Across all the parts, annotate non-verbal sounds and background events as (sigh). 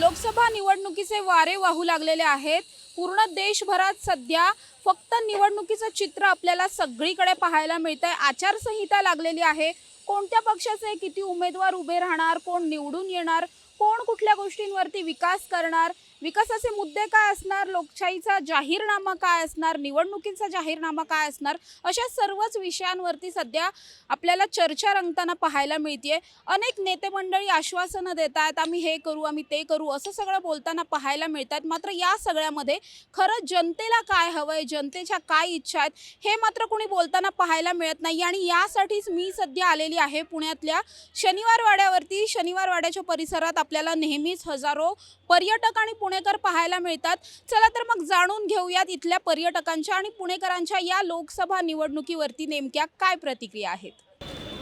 लोकसभा निवडणुकीचे वारे वाहू लागलेले आहेत. पूर्ण देशभरात सध्या फक्त निवडणुकीचं चित्र आपल्याला सगळीकडे पाहायला मिळतं आहे आचारसंहिता लागलेली आहे. कोणत्या पक्षाचे किती उमेदवार उभे राहणार कोण निवडून येणार कोण कुठल्या गोष्टींवरती विकास करणार विकासाचे मुद्दे काय असणार? लोकशाहीचा जाहीरनामा काय असणार? निवडणुकीचा जाहीरनामा काय असणार? अशा सर्वच विषयांवरती सध्या आपल्याला चर्चा रंगताना पाहायला मिळते अनेक नेते मंडळी आश्वासनं देत आहेत आम्ही हे करू आम्ही ते करू असं सगळं बोलताना पाहायला मिळतात मात्र या सगळ्यामध्ये खरं जनतेला काय हवंय जनतेच्या काय इच्छा आहेत हे मात्र कोणी बोलताना पाहायला मिळत नाही आणि यासाठीच मी सध्या आलेली आहे पुण्यातल्या शनिवार वाड्यावरती शनिवार वाड्याच्या परिसरात आपल्याला नेहमीच हजारो पर्यटक आणि पुणेकर पाहायला मिळतात. चला तर मग जाणून घेऊयात इथल्या पर्यटकांच्या आणि पुणेकरांच्या या लोकसभा निवडणुकीवरती नेमक्या काय प्रतिक्रिया आहेत?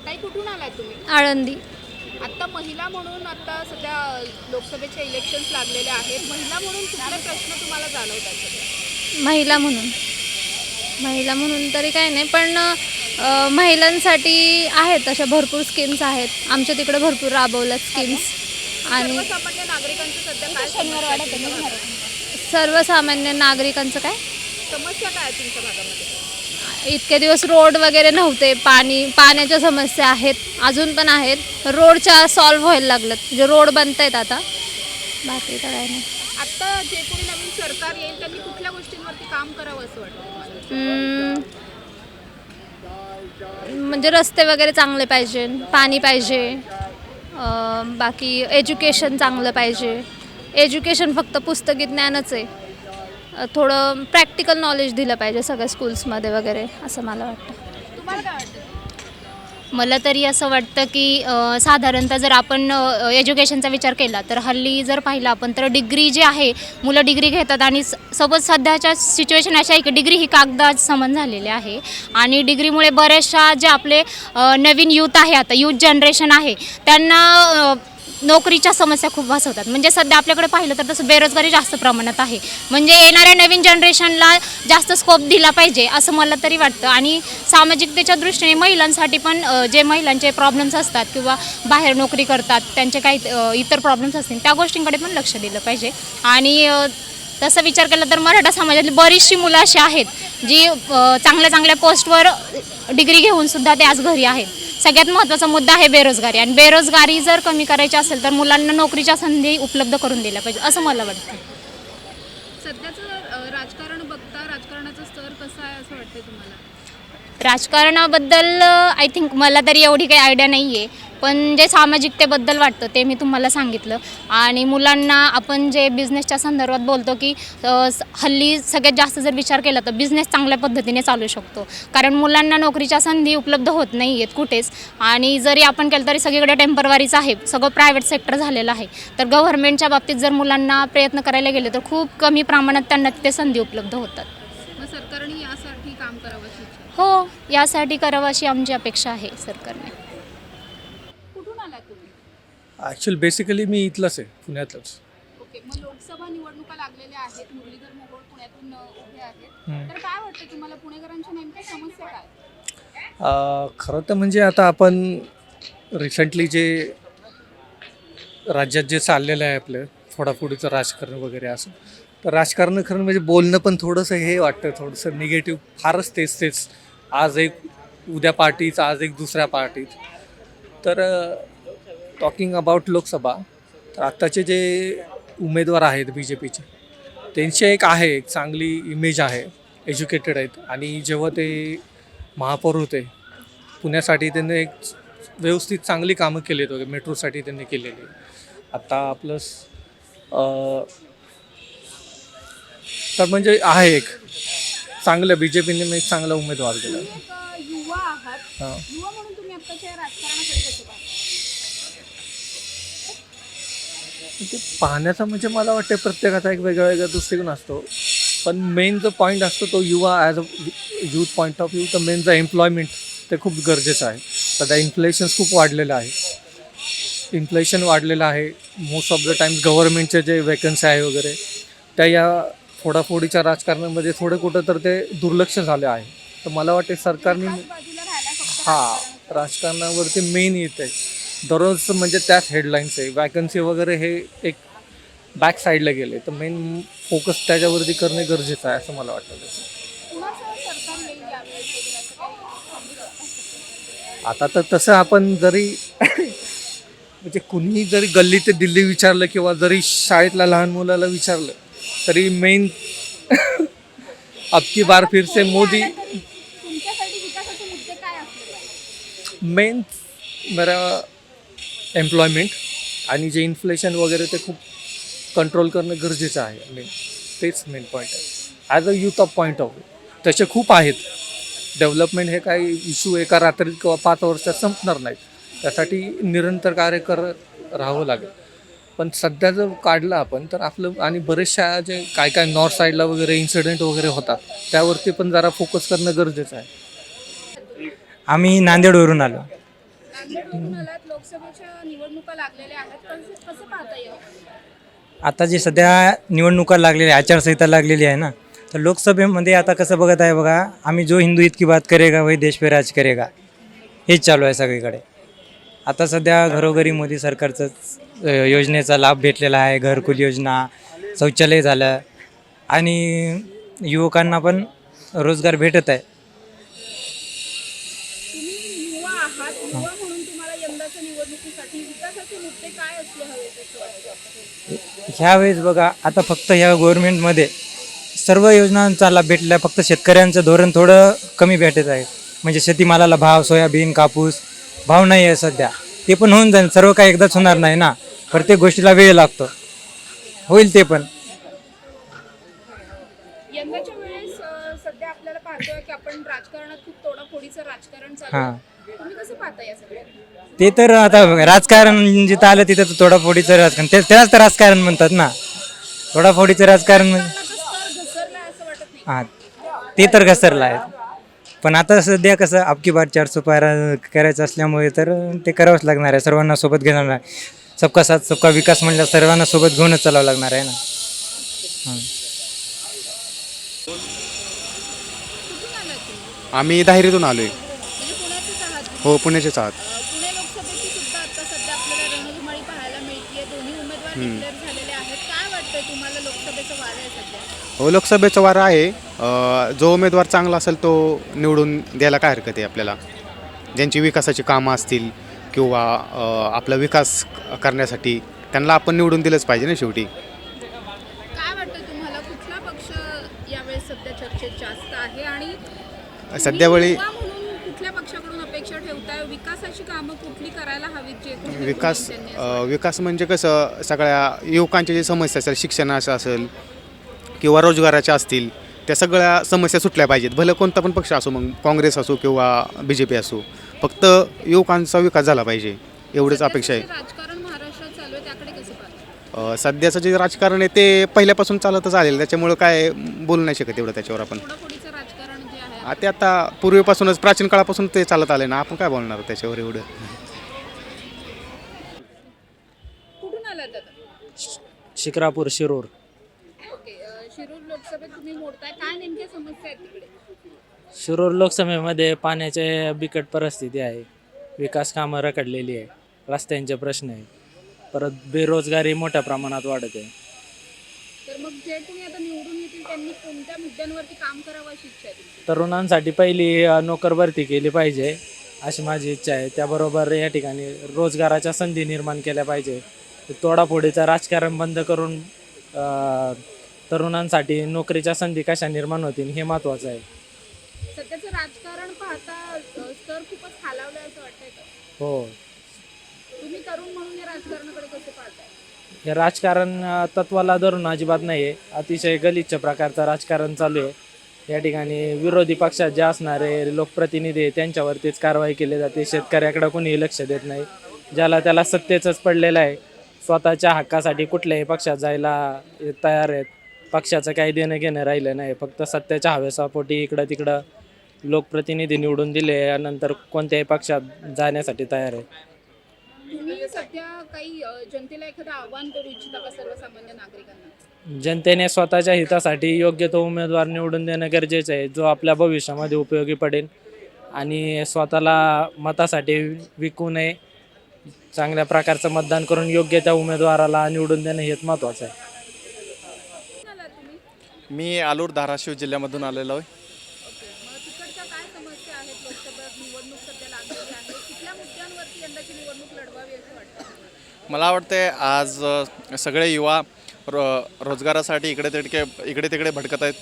काही कुठून आलाय तुम्ही? आळंदी. आता महिला म्हणून आता सध्या लोकसभेचे इलेक्शन्स लागलेले आहेत. महिला म्हणून कुठले प्रश्न तुम्हाला जाणवतात सध्या? महिला म्हणून. महिला म्हणून तरी काय नाही पण अ, महिलांसाठी आहेत अशा भरपूर स्कीम्स आहेत. आमच्या तिकडे भरपूर राबवल्यात स्कीम्स आणि सर्वसामान्य नागरिकांचं सध्या काय समस्या? सर्वसामान्य नागरिकांचं काय? समस्या काय आहेत तुमच्या भागामध्ये? इतके दिवस रोड वगैरे नव्हते पाणी पाण्याच्या समस्या आहेत अजून पण आहेत. रोडच्या सॉल्व्ह व्हायला लागलं म्हणजे रोड बनत आहेत आता. बाकी तर काय नाही. आता जे कोणी नवीन सरकार येईल त्यांनी कुठल्या गोष्टींवरती काम करावं असं वाटतं तुम्हाला? हम्म, म्हणजे रस्ते वगैरे चांगले पाहिजे पाणी पाहिजे. बाकी एज्युकेशन चांगलं पाहिजे. एज्युकेशन फक्त पुस्तकी ज्ञानच आहे. थोडं प्रॅक्टिकल नॉलेज दिलं पाहिजे सगळ्या स्कूल्समध्ये वगैरे असं मला वाटतं. तुम्हाला काय वाटतं? मला तरी असं वाटतं की साधारणतः जर आपण एज्युकेशनचा विचार केला तर हल्ली जर पाहिलं आपण तर डिग्री जी आहे मुलं डिग्री घेतात आणि सपोज सध्याच्या सिच्युएशन अशा आहे की डिग्री ही कागदात समान झालेली आहे आणि डिग्रीमुळे बऱ्याचशा जे आपले नवीन यूथ आहे आता यूथ जनरेशन आहे त्यांना नोकरीच्या समस्या खूप भासवतात. म्हणजे सध्या आपल्याकडे पाहिलं तर तसं बेरोजगारी जास्त प्रमाणात आहे. म्हणजे येणाऱ्या नवीन जनरेशनला जास्त स्कोप दिला पाहिजे असं मला तरी वाटतं. आणि सामाजिकतेच्या दृष्टीने महिलांसाठी पण जे महिलांचे प्रॉब्लेम्स असतात किंवा बाहेर नोकरी करतात त्यांचे काही इतर प्रॉब्लेम्स असतील त्या गोष्टींकडे पण लक्ष दिलं पाहिजे. आणि तसं तसा विचार केला तर मराठा समाजातली बरीचशी मुलं अशी आहेत जी चांगल्या चांगल्या पोस्टवर डिग्री घेऊन सुद्धा ते आज घरी आहेत. सगळ्यात महत्त्वाचा मुद्दा आहे बेरोजगारी. आणि बेरोजगारी जर कमी करायची असेल तर मुलांना नोकरीच्या संधी उपलब्ध करून दिल्या पाहिजे असं मला वाटतं. सध्याचं राजकारण बघता राजकारणाचा स्तर कसा आहे असं वाटतंय तुम्हाला? राजकारणाबद्दल आय थिंक मला तरी एवढी काही आयडिया नाही आहे पण जे सामाजिकतेबद्दल वाटतं ते मी तुम्हाला सांगितलं. आणि मुलांना आपण जे बिझनेसच्या संदर्भात बोलतो की हल्ली सगळ्यात जास्त जर विचार केला तर बिझनेस चांगल्या पद्धतीने चालू शकतो. कारण मुलांना नोकरीच्या संधी उपलब्ध होत नाही आहेत कुठेच. आणि जरी आपण केलं तरी सगळीकडे टेम्परवारीच आहे सगळं प्रायव्हेट सेक्टर झालेलं आहे. तर गव्हर्नमेंटच्या बाबतीत जर मुलांना प्रयत्न करायला गेले तर खूप कमी प्रमाणात त्यांना तिथे संधी उपलब्ध होतात. सरकारने यासाठी काम करावं. हो यासाठी करावं अशी आमची अपेक्षा आहे सरकारने. ॲक्च्युअली बेसिकली मी इथलंच आहे पुण्यातलंच. ओके मग लोकसभा निवडणुका लागलेल्या आहेत मुरलीधर मोहोळ पुण्यातून अ, उभे आहेत. हम्म. तर काय वाटतं तुम्हाला पुणेकरांच्या नेमक्या समस्या काय? अं, खरं तर म्हणजे आता आपण रिसेंटली जे राज्यात जे चाललेलं आहे आपलं फोडाफोडीचं राजकारण वगैरे असं तर राजकारण खरं म्हणजे बोलणं पण थोडंसं हे वाटतं थोडंसं निगेटिव्ह फारच तेच तेच. आज एक उद्या पार्टीच आज एक दुसऱ्या पार्टीत तर टॉकिंग अबाउट लोकसभा तर आत्ताचे जे उमेदवार आहेत बी जे पीचे त्यांची एक आहे एक चांगली इमेज आहे एज्युकेटेड आहेत. आणि जेव्हा ते महापौर होते पुण्यासाठी त्यांनी एक व्यवस्थित चांगली कामं केली आहेत वगैरे मेट्रोसाठी त्यांनी केलेली आता प्लस तर म्हणजे आहे एक चांगलं बी जे पीने एक चांगला उमेदवार दिला. युवा आहात. हां. युवा म्हणून तुम्ही आत्ताच्या राजकारणाकडे कसे पाहता ते पाहण्याचा म्हणजे मला वाटतं प्रत्येकाचा एक वेगळा वेगळा दृष्टिकोन असतो. पण मेन जो पॉईंट असतो तो युवा as a youth point of view तर मेन जो एम्प्लॉयमेंट ते खूप गरजेचं आहे. सध्या इन्फ्लेशन्स खूप वाढलेलं आहे. इन्फ्लेशन वाढलेलं आहे. मोस्ट ऑफ द टाइम्स गव्हर्नमेंटचे जे वेकन्सी आहे वगैरे त्या या फोडाफोडीच्या राजकारणामध्ये थोडं कुठं तर ते दुर्लक्ष झाले आहे. तर मला वाटते सरकारने हा राजकारण. राजकारणावरती मेन येत आहे दररोज म्हणजे त्याच हेडलाईन्स आहे वॅकन्सी वगैरे हे एक बॅक साईडला गेले तर मेन फोकस त्याच्यावरती करणे गरजेचं आहे असं मला वाटतं? आता तर तसं आपण जरी (laughs) म्हणजे कुणीही जरी गल्ली ते दिल्ली विचारलं किंवा जरी शाळेतल्या लहान मुलाला विचारलं तरी मेन (laughs) अबकी बार फिरसे मोदी? मेन बरं एम्प्लॉयमेंट आणि जे इन्फ्लेशन वगैरे ते खूप कंट्रोल करणं गरजेचं आहे. मेन तेच मेन पॉईंट आहे. As a youth of point of view तसे खूप आहेत. डेव्हलपमेंट हे काही इश्यू एका रात्रीत किंवा पाच वर्षात संपणार नाहीत. त्यासाठी निरंतर कार्य करत राहावं लागेल. पण सध्या जर काढलं आपण तर आपलं आणि बरेचशा जे काय काय नॉर्थ साईडला वगैरे इन्सिडेंट वगैरे होतात त्यावरती पण जरा फोकस करणं गरजेचं आहे. आम्ही नांदेडवरून आलो. लोकसभेच्या निवडणुका लागलेल्या आहेत कसं पाहता येईल? आता जे सध्या निवडणुका लागलेल्या आहे, आचारसंहिता लागलेली आहे ना तर लोकसभेमध्ये आता कसं बघत आहे बघा आम्ही जो हिंदू इतकी बात करेगा वही देश पे राज करेगा हेच चालू आहे सगळीकडे. आता सध्या घरोघरी मोदी सरकारचं योजनेचा लाभ भेटलेला आहे घरकुल योजना शौचालय झालं आणि युवकांना पण रोजगार भेटत आहे तुम्ही युवा आहात युवा म्हणून तुम्हाला यंदाच्या निवडणुकीसाठी विकासाचे मुद्दे काय असले हवेत असं वाटतं ह्यावेळेस बघा आता फक्त ह्या गव्हर्नमेंटमध्ये सर्व योजनांचा लाभ भेटला फक्त शेतकऱ्यांचं धोरण थोडं कमी भेटत आहे. म्हणजे शेतीमालाला भाव सोयाबीन कापूस भाव नाही आहे सध्या. ते पण होऊन जाईल सर्व काही एकदाच होणार नाही ना. प्रत्येक गोष्टीला वेळ लागतो. होईल ते पण. यंदाच्या वेळेस अं, सध्या आपल्याला पाहतोय की आपण राजकारणात खूप तोडाफोडीचं राजकारण चालू हां. तुम्ही कसं पाहता या सगळ्या ते तर आता राजकारण जिथं आलं तिथं तर तोडाफोडीचं राजकारण. ते त्यालाच तर राजकारण म्हणतात ना. तोडाफोडीचं राजकारण म्हणजे हां ते तर घसरलं आहे. पण आता सध्या कसं आपकी बार चार सुपारा करायचं असल्यामुळे तर ते करावंच लागणार आहे. सर्वांना सोबत घेणार आहे सबका साथ सबका विकास म्हणलं सर्वांना सोबत घेऊनच चालावं लागणार आहे ना. हां. आम्ही दाहिरीतून आलो आहे हो पुण्याचेच आहात अं, पुणे लोकसभेची सुद्धा आता सध्या आपल्याला रणधुमाळी पाहायला मिळते दोन्ही उमेदवार डिक्लेअर झालेले आहेत. काय वाटतंय तुम्हाला लोकसभेचं वारं आहे सध्या? हो लोकसभेचं वारं आहे. अ, जो उमेदवार चांगला असेल तो निवडून द्यायला काय हरकत आहे आपल्याला? ज्यांची विकासाची कामं असतील किंवा अ, आपला विकास करण्यासाठी त्यांना आपण निवडून दिलंच पाहिजे ना शेवटी. काय वाटतं तुम्हाला? कुठला पक्ष यावेळेस सध्या चर्चेत जास्त आहे? आणि सध्या वेळी युवा म्हणून कुठल्या पक्षाकडून अपेक्षा ठेवताय विकासाची कामं कुठली करायला हवीत जे कुठले विकास विकास म्हणजे कसं सगळ्या युवकांच्या जे समस्या असेल शिक्षणाचं असेल किंवा रोजगाराच्या असतील त्या सगळ्या समस्या सुटल्या पाहिजेत. भलं कोणता पण पक्ष असो मग काँग्रेस असो किंवा बी जे पी असो फक्त युवकांचा विकास झाला पाहिजे एवढंच अपेक्षा आहे. सध्याचं जे राजकारण आहे ते पहिल्यापासून चालतच आलेलं. त्याच्यामुळं काय बोलू नाही शकत एवढं त्याच्यावर आपण. ते आता पूर्वीपासूनच प्राचीन काळापासून ते चालत आले ना आपण काय बोलणार त्याच्यावर एवढं कुठून आलात दादा शिक्रापूर शिरूर. ओके अं, शिरूर लोकसभेत तुम्ही मोडताय. काय नेमक्या समस्या आहेत तिकडे? शिरूर लोकसभेमध्ये पाण्याची बिकट परिस्थिती आहे. विकास कामं रखडलेली आहे रस्त्यांचे प्रश्न आहे परत बेरोजगारी मोठ्या प्रमाणात वाढत आहे. तर मग जे कोणी आता निवडून येतील त्यांनी कोणत्या मुद्द्यांवरती काम करावं अशी इच्छा आहे तुमची? तरुणांसाठी पहिली अ, नोकर भरती केली पाहिजे अशी माझी इच्छा आहे. त्याबरोबर या ठिकाणी रोजगाराच्या संधी निर्माण केल्या पाहिजे. तोडाफोडीचं राजकारण बंद करून तरुणांसाठी नोकरीच्या संधी कशा निर्माण होतील हे महत्त्वाचं आहे. सध्याचं राजकारण पाहता स्तर खूपच खालावलाय असं वाटतंय का? हो. तुम्ही तरुण म्हणून या राजकारणाकडे कसे पाहताय? हे राजकारण तत्वाला धरून अजिबात नाही आहे. अतिशय गलिच्छ प्रकारचं राजकारण चालू आहे. या ठिकाणी विरोधी पक्षात जे असणारे लोकप्रतिनिधी आहे त्यांच्यावरतीच कारवाई केली जाते. शेतकऱ्याकडे कोणीही लक्ष देत नाही. ज्याला त्याला सत्तेचंच पडलेलं आहे स्वतःच्या हक्कासाठी कुठल्याही पक्षात जायला तयार आहेत. पक्षाचं काही देणं घेणं राहिलं नाही. फक्त सत्तेच्या हवेसापोटी इकडं तिकडं लोकप्रतिनिधी निवडून दिले नंतर कोणत्याही पक्षात जाण्यासाठी तयार आहे तुम्ही सध्या काही अं, जनतेला एखादं आव्हान करू इच्छिता का सर्वसामान्य नागरिकांना? जनतेने स्वतःच्या हितासाठी योग्य तो उमेदवार निवडून देणं गरजेचं आहे जो आपल्या भविष्यामध्ये उपयोगी पडेल आणि स्वतःला मतासाठी विकू नये. चांगल्या प्रकारचं मतदान करून योग्य त्या उमेदवाराला निवडून देणं हेच महत्त्वाचं आहे. मी आलूर धाराशिव जिल्ह्यामधून आलेलो आहे. मग तिकडच्या काय समस्या आहेत लोकसभा निवडणूक सध्या लागलेली आहे कुठल्या मुद्द्यांवरती यंदाची निवडणूक लढवावी असं वाटतं मला वाटते आज अ, सगळे युवा रो रोजगारासाठी इकडे तिकडे इकडे तिकडे भटकत आहेत.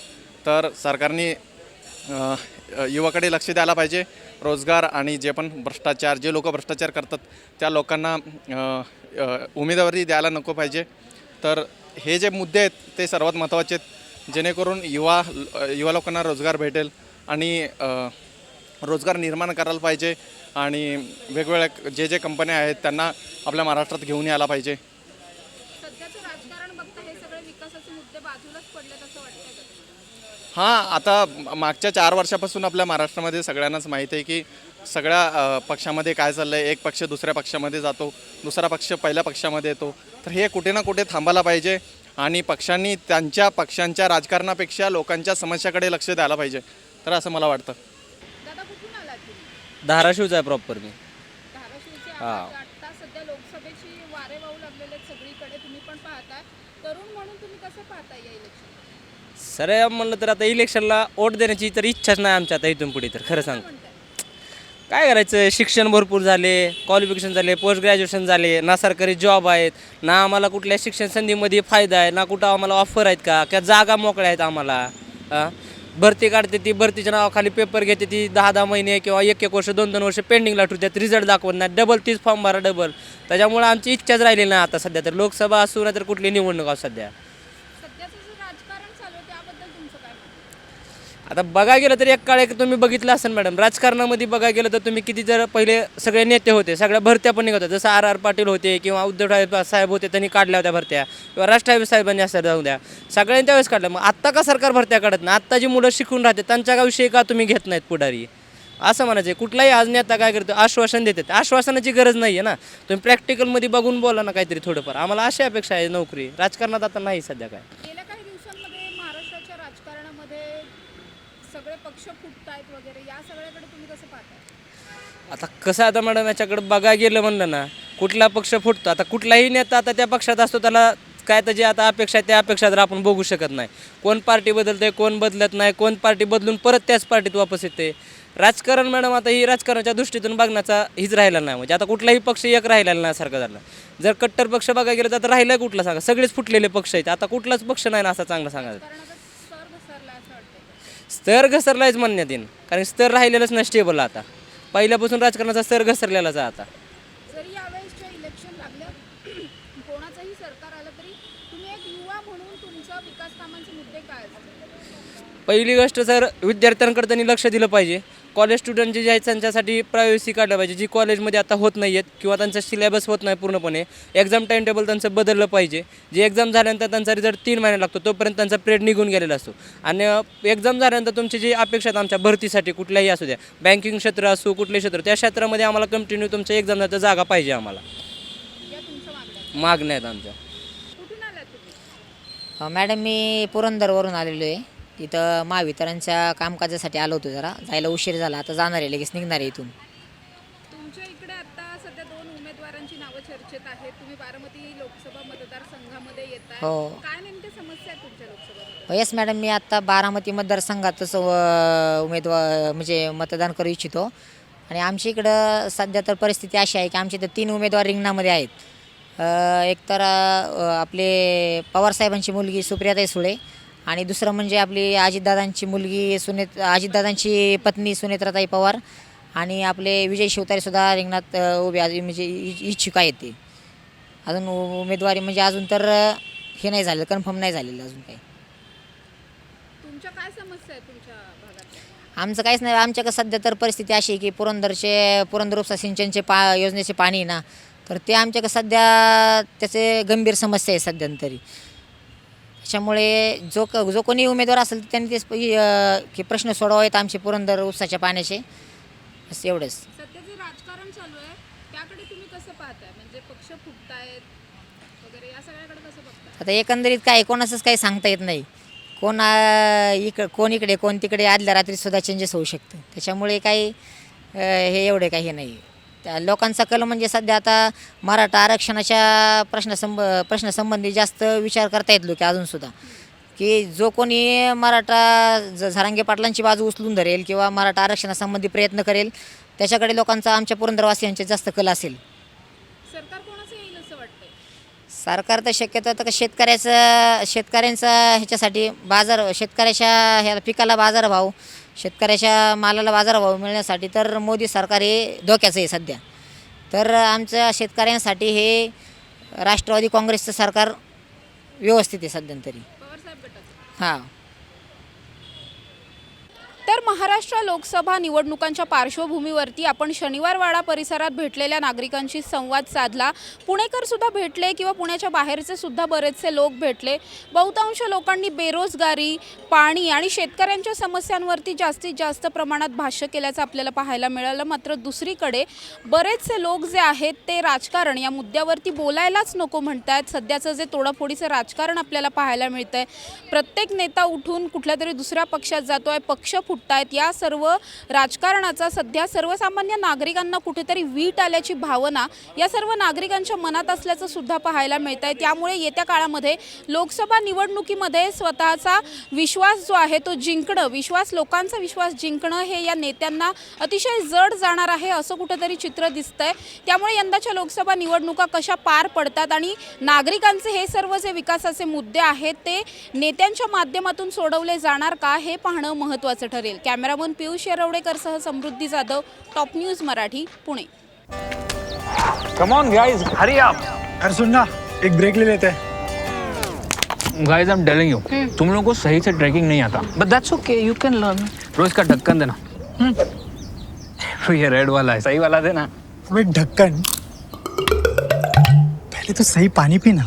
तर सरकारने युवाकडे लक्ष द्यायला पाहिजे. रोजगार आणि जे पण भ्रष्टाचार जे लोक भ्रष्टाचार करतात त्या लोकांना उमेदवारी द्यायला नको पाहिजे. तर हे जे मुद्दे आहेत ते सर्वात महत्त्वाचे आहेत. जेणेकरून युवा युवा लोकांना रोजगार भेटेल आणि रोजगार निर्माण करायला पाहिजे आणि वेगवेगळ्या जे जे कंपन्या आहेत त्यांना आपल्या महाराष्ट्रात घेऊन यायला पाहिजे. राजकारण बघता हे सगळे विकासाचे मुद्दे बाजूलाच पडलेत असं वाटतंय का तुम्हाला? हां आता मागच्या चार वर्षापासून आपल्या महाराष्ट्रामध्ये सगळ्यांनाच माहीत आहे की सगळ्या पक्षामध्ये काय चाललं आहे एक पक्ष दुसऱ्या पक्षामध्ये जातो दुसरा पक्ष पहिल्या पक्षामध्ये येतो तर हे कुठे ना कुठे थांबायला पाहिजे आणि पक्षांनी त्यांच्या पक्षांच्या राजकारणापेक्षा लोकांच्या समस्याकडे लक्ष द्यायला पाहिजे तर असं मला वाटतं दादा कुठून आलात तुम्ही धाराशिवचा आहे प्रॉपर मी धाराशिवचे हा. आहात. आता सध्या लोकसभेची वारे वाहू लागलेले आहेत सगळीकडे तुम्ही पण पाहताय तरुण या इलेक्शन सर म्हणलं तर आता इलेक्शनला वोट देण्याची तर इच्छाच नाही आमच्या आता इथून पुढे तर खरं सांगतो काय करायचं? शिक्षण भरपूर झाले क्वालिफिकेशन झाले पोस्ट ग्रॅज्युएशन झाले ना सरकारी जॉब आहेत ना आम्हाला कुठल्या शिक्षण संधीमध्ये फायदा आहे ना कुठं आम्हाला ऑफर आहेत का? किंवा जागा मोकळ्या आहेत आम्हाला. हा? भरती काढते ती भरतीच्या नावाखाली पेपर घेते ती दहा दहा महिने किंवा एक एक वर्ष दोन दोन वर्ष पेंडिंगला ठेवतात रिझल्ट दाखवत नाही डबल तीच फॉर्म भरा डबल त्याच्यामुळे आमची इच्छाच राहिली नाही आता सध्या तर. लोकसभा असू नाही तर कुठली निवडणूक असू सध्या सध्याचं जे राजकारण चालू आहे त्याबद्दल तुमचं काय मत? आता बघा गेलं तर एक काळ एक तुम्ही बघितलं असेल मॅडम राजकारणामध्ये बघा गेलं तर तुम्ही किती जर पहिले सगळे नेते होते सगळ्या भरत्या पण निघत होत्या. जसं आर आर पाटील होते किंवा उद्धव ठाकरे साहेब होते त्यांनी काढल्या होत्या भरत्या. किंवा राज ठाकरे साहेबांनी असं जाऊ द्या. सगळ्यांनी त्यावेळेस काढलं. मग आत्ता का सरकार भरत्या काढत नाही? आत्ता जी मुलं शिकून राहते त्यांच्या विषयी का तुम्ही घेत नाहीत पुढारी? असं म्हणायचं कुठलाही आज नेता काय करतो आश्वासन देतात. आश्वासनाची गरज नाही आहे ना. तुम्ही प्रॅक्टिकलमध्ये बघून बोला ना काहीतरी थोडंफार. आम्हाला अशी अपेक्षा आहे नोकरी. राजकारणात आता नाही सध्या काय गेल्या काही दिवसांमध्ये महाराष्ट्राच्या राजकारणामध्ये सगळे पक्ष फुटत आहेत वगैरे या सगळ्याकडे तुम्ही कसं आता कसं आता मॅडम याच्याकडे बघायला गेलं म्हणलं ना कुठला पक्ष फुटतो? आता कुठलाही नेता आता त्या पक्षात असतो त्याला काय तर जे आता अपेक्षा आहे त्या अपेक्षा तर आपण बघू शकत नाही. कोण पार्टी बदलते कोण बदलत नाही कोण पार्टी बदलून परत त्याच पार्टीत वापस येते राजकारण मॅडम आता ही राजकारणाच्या दृष्टीतून बघण्याचा हीच राहिला नाही. म्हणजे आता कुठलाही पक्ष एक राहिलेला नाही सारखं झालं. जर कट्टर पक्ष बघायला गेलं तर राहिला कुठला सांगा? सगळेच फुटलेले पक्ष आहेत. आता कुठलाच पक्ष नाही ना असा चांगला सांगायचा राजकारणाचा स्तर घसरला असं वाटतंय स्तर घसरलाच म्हणण्यात येईल कारण स्तर राहिलेलंच नाही स्टेबल आता. पहिल्यापासून राजकारणाचा स्तर घसरलेलाच आहे आता. जरी यावेळेसच्या इलेक्शन लागलं (clears throat) कोणाचंही सरकार आलं तरी तुम्ही एक युवा म्हणून तुमचं विकास कामांचे मुद्दे काय असतील? पहिली गोष्ट सर विद्यार्थ्यांकडे त्यांनी लक्ष दिलं पाहिजे कॉलेज स्टुडंट जे आहेत त्यांच्यासाठी प्रायव्हसी काढलं पाहिजे. जी कॉलेजमध्ये आता होत नाही आहेत किंवा त्यांचा सिलेबस होत नाही पूर्णपणे एक्झाम टाईम टेबल त्यांचं बदललं पाहिजे. जे एक्झाम झाल्यानंतर त्यांचा रिझल्ट तीन महिने लागतो तोपर्यंत त्यांचा पिरियड निघून गेलेला असतो. आणि एक्झाम झाल्यानंतर तुमची जी अपेक्षा आहेत आमच्या भरतीसाठी कुठल्याही असू द्या बँकिंग क्षेत्र असो कुठले क्षेत्र त्या क्षेत्रामध्ये आम्हाला कंटिन्यू तुमच्या एक्झाम झालं जागा पाहिजे आम्हाला. मागण्या आहेत. आमच्या. मॅडम मी पुरंदरवरून आलेलो आहे. तिथं महावितरणच्या कामकाजासाठी आलो होतो जरा. जायला उशीर झाला. आता जाणार आहे. लगेच निघणार आहे इथून. तुमच्या इकडे आता सध्या दोन उमेदवारांची नावं चर्चेत आहेत. तुम्ही बारामती लोकसभा मतदारसंघामध्ये येत हो. काय नेमक्या समस्या आहेत तुमच्या लोकसभा येस मॅडम मी आत्ता बारामती मतदारसंघातच अ, उमेदवार म्हणजे मतदान करू इच्छितो. आणि आमच्या इकडं सध्या तर परिस्थिती अशी आहे की आमच्या इथं तीन उमेदवार रिंगणामध्ये आहेत. अ, एक तर अ, आपले पवारसाहेबांची मुलगी सुप्रियाताई सुळे आणि दुसरं म्हणजे आपली अजितदादांची मुलगी सुनेत अजितदादांची पत्नी सुनेत्राताई पवार आणि आपले विजय शिवतारेसुद्धा रिंगणात उभे आहे, म्हणजे इच्छुक आहेत ते. अजून उमेदवारी म्हणजे अजून तर हे नाही झालं कन्फर्म नाही झालेलं अजून काही. तुमच्या काय समस्या आहेत तुमच्या भागात आमचं काहीच नाही आमच्याकडे सध्या तर परिस्थिती अशी आहे की पुरंदरचे पुरंदर उपसा सिंचनचे पा योजनेचे पाणी आहे ना तर ते आमच्याकडे सध्या त्याचे गंभीर समस्या आहे सध्या तरी. त्याच्यामुळे जो क जो कोणी उमेदवार असेल तर त्यांनी ते की प्रश्न सोडवावेत आमचे पुरंदर उपसाच्या पाण्याचे. बस एवढंच. सध्या जे राजकारण चालू आहे त्याकडे तुम्ही कसं पाहताय? म्हणजे पक्ष फुटतायत वगैरे या सगळ्याकडे कसं बघताय? आता एकंदरीत काय कोणाचंच काही सांगता येत नाही. कोण अं, इक कोण इकडे कोण तिकडे आदल्या रात्रीसुद्धा चेंजेस होऊ शकतं. त्याच्यामुळे काही हे एवढे काही हे नाही. त्या लोकांचा कल म्हणजे सध्या आता मराठा आरक्षणाच्या प्रश्नसंब प्रश्नासंबंधी जास्त विचार करता येत लोक अजूनसुद्धा की जो कोणी मराठा ज झरांगे पाटलांची बाजू उचलून धरेल किंवा मराठा आरक्षणासंबंधी प्रयत्न करेल त्याच्याकडे लोकांचा आमच्या पुरंदरवासियांचे जास्त कल असेल. सरकार कोणाचं येईल असं वाटतंय? सरकार तर शक्यतो तर शेतकऱ्याचं शेतकऱ्यांचा ह्याच्यासाठी बाजार शेतकऱ्याच्या ह्या पिकाला बाजारभाव शेतकऱ्याच्या मालाला बाजारभाव मिळण्यासाठी तर मोदी सरकार हे धोक्याचं आहे सध्या. तर आमच्या शेतकऱ्यांसाठी हे राष्ट्रवादी काँग्रेसचं सरकार व्यवस्थित आहे सध्या तरी. पवारसाहेब गटाचं? हां. तर महाराष्ट्र लोकसभा निवडणुकांच्या पार्श्वभूमीवरती आपण शनिवारवाडा परिसरात भेटलेल्या नागरिकांशी संवाद साधला. पुणेकर सुद्धा भेटले किंवा पुण्याच्या बाहेरचे सुद्धा बरेचसे लोक भेटले. बहुतांश लोकांनी बेरोजगारी पाणी आणि शेतकऱ्यांच्या समस्यांवरती जास्तीत जास्त प्रमाणात भाष्य केल्याचं आपल्याला पाहायला मिळालं. मात्र दुसरीकडे बरेचसे लोक जे आहेत ते राजकारण या मुद्द्यावरती बोलायलाच नको म्हणत आहेत सध्याचं जे तोडाफोडीचं राजकारण आपल्याला पाहायला मिळतंय. प्रत्येक नेता उठून कुठल्या तरी दुसऱ्या पक्षात जातो आहे पक्ष आहेत या सर्व राजकारणाचा सध्या सर्वसामान्य नागरिकांना कुठेतरी वीट आल्याची भावना या सर्व नागरिकांच्या मनात असल्याचं सुद्धा पाहायला मिळत आहे त्यामुळे येत्या काळामध्ये लोकसभा निवडणुकीमध्ये स्वतःचा विश्वास जो आहे तो जिंकणं विश्वास लोकांचा विश्वास जिंकणं हे या नेत्यांना अतिशय जड जाणार आहे असं कुठेतरी चित्र दिसतंय. त्यामुळे यंदाच्या लोकसभा निवडणुका कशा पार पडतात आणि नागरिकांचे हे सर्व जे विकासाचे मुद्दे आहेत ते नेत्यांच्या माध्यमातून सोडवले जाणार का हे पाहणं महत्त्वाचं ठरेल. Cameraman Piyush येरवडेकरसह Samruddhi Jadhav top news Marathi Pune. Come on guys hurry up अरे सुन ना एक ब्रेक ले लेते. हैं guys I am telling you तुम लोगों को सही से ट्रैकिंग नहीं आता. But that's okay you can learn रोज का ढक्कन देना. हम्म। ये रेड वाला है. सही वाला देना. ढक्कन पहले तो सही पानी पीना.